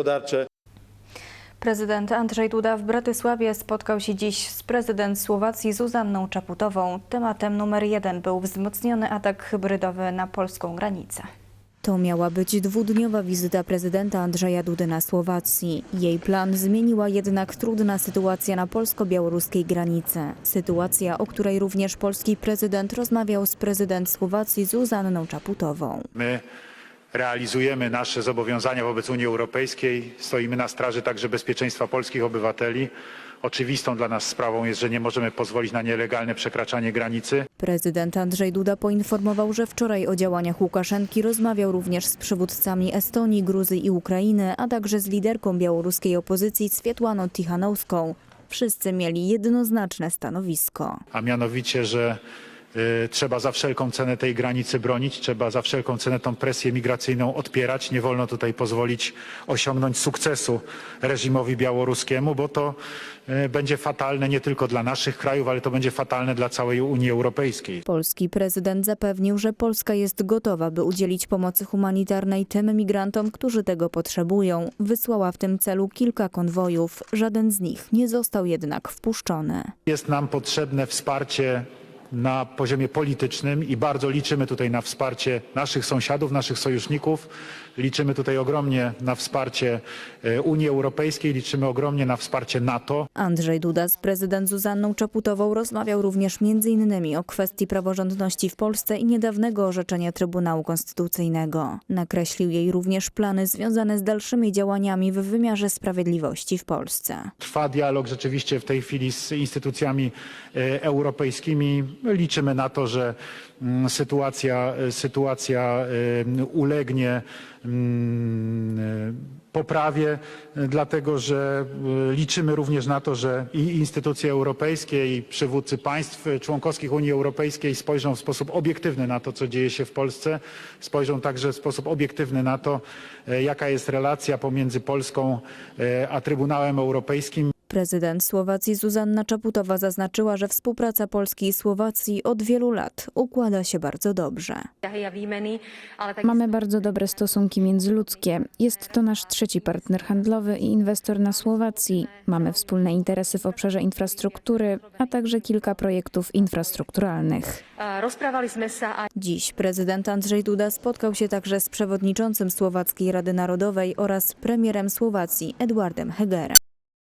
gospodarcze. Prezydent Andrzej Duda w Bratysławie spotkał się dziś z prezydent Słowacji Zuzanną Czaputową. Tematem numer jeden był wzmocniony atak hybrydowy na polską granicę. To miała być dwudniowa wizyta prezydenta Andrzeja Dudy na Słowacji. Jej plan zmieniła jednak trudna sytuacja na polsko-białoruskiej granicy. Sytuacja, o której również polski prezydent rozmawiał z prezydent Słowacji Zuzanną Czaputową. My realizujemy nasze zobowiązania wobec Unii Europejskiej, stoimy na straży także bezpieczeństwa polskich obywateli. Oczywistą dla nas sprawą jest, że nie możemy pozwolić na nielegalne przekraczanie granicy. Prezydent Andrzej Duda poinformował, że wczoraj o działaniach Łukaszenki rozmawiał również z przywódcami Estonii, Gruzji i Ukrainy, a także z liderką białoruskiej opozycji Swietłaną Tichanowską. Wszyscy mieli jednoznaczne stanowisko. a mianowicie, że trzeba za wszelką cenę tej granicy bronić, trzeba za wszelką cenę tą presję migracyjną odpierać. Nie wolno tutaj pozwolić osiągnąć sukcesu reżimowi białoruskiemu, bo to y, będzie fatalne nie tylko dla naszych krajów, ale to będzie fatalne dla całej Unii Europejskiej. Polski prezydent zapewnił, że Polska jest gotowa, by udzielić pomocy humanitarnej tym migrantom, którzy tego potrzebują. Wysłała w tym celu kilka konwojów. Żaden z nich nie został jednak wpuszczony. Jest nam potrzebne wsparcie na poziomie politycznym i bardzo liczymy tutaj na wsparcie naszych sąsiadów, naszych sojuszników. Liczymy tutaj ogromnie na wsparcie e, Unii Europejskiej, liczymy ogromnie na wsparcie NATO. Andrzej Duda z prezydent Zuzanną Czaputową rozmawiał również m.in. o kwestii praworządności w Polsce i niedawnego orzeczenia Trybunału Konstytucyjnego. Nakreślił jej również plany związane z dalszymi działaniami w wymiarze sprawiedliwości w Polsce. Trwa dialog rzeczywiście w tej chwili z instytucjami e, europejskimi. Liczymy na to, że mm, sytuacja, sytuacja e, ulegnie mm, poprawie, e, dlatego że e, liczymy również na to, że i instytucje europejskie, i przywódcy państw członkowskich Unii Europejskiej spojrzą w sposób obiektywny na to, co dzieje się w Polsce, spojrzą także w sposób obiektywny na to, jaka jest relacja pomiędzy Polską a Trybunałem Europejskim. Prezydent Słowacji Zuzanna Czaputowa zaznaczyła, że współpraca Polski i Słowacji od wielu lat układa się bardzo dobrze. Mamy bardzo dobre stosunki międzyludzkie. Jest to nasz trzeci partner handlowy i inwestor na Słowacji. Mamy wspólne interesy w obszarze infrastruktury, a także kilka projektów infrastrukturalnych. Dziś prezydent Andrzej Duda spotkał się także z przewodniczącym Słowackiej Rady Narodowej oraz premierem Słowacji Edwardem Hegerem.